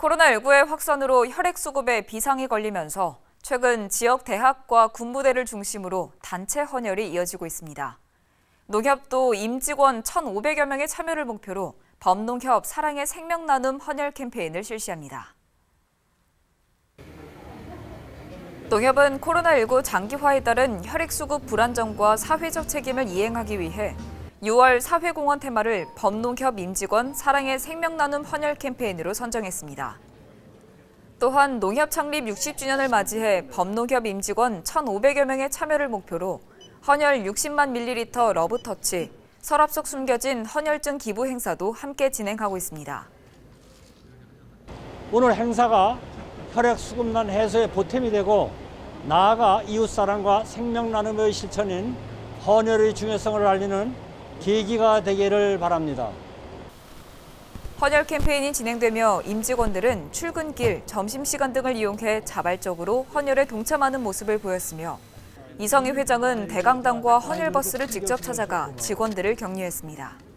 코로나19의 확산으로 혈액 수급에 비상이 걸리면서 최근 지역 대학과 군부대를 중심으로 단체 헌혈이 이어지고 있습니다. 농협도 임직원 1,500여 명의 참여를 목표로 범농협 사랑의 생명 나눔 헌혈 캠페인을 실시합니다. 농협은 코로나19 장기화에 따른 혈액 수급 불안정과 사회적 책임을 이행하기 위해 6월 사회공헌 테마를 범농협 임직원 사랑의 생명 나눔 헌혈 캠페인으로 선정했습니다. 또한 농협 창립 60주년을 맞이해 범농협 임직원 1,500여 명의 참여를 목표로 헌혈 60만 밀리리터 러브터치, 서랍 속 숨겨진 헌혈증 기부 행사도 함께 진행하고 있습니다. 오늘 행사가 혈액 수급난 해소에 보탬이 되고 나아가 이웃 사랑과 생명 나눔의 실천인 헌혈의 중요성을 알리는 계기가 되기를 바랍니다. 헌혈 캠페인이 진행되며 임직원들은 출근길, 점심시간 등을 이용해 자발적으로 헌혈에 동참하는 모습을 보였으며 이성희 회장은 대강당과 헌혈버스를 직접 찾아가 직원들을 격려했습니다.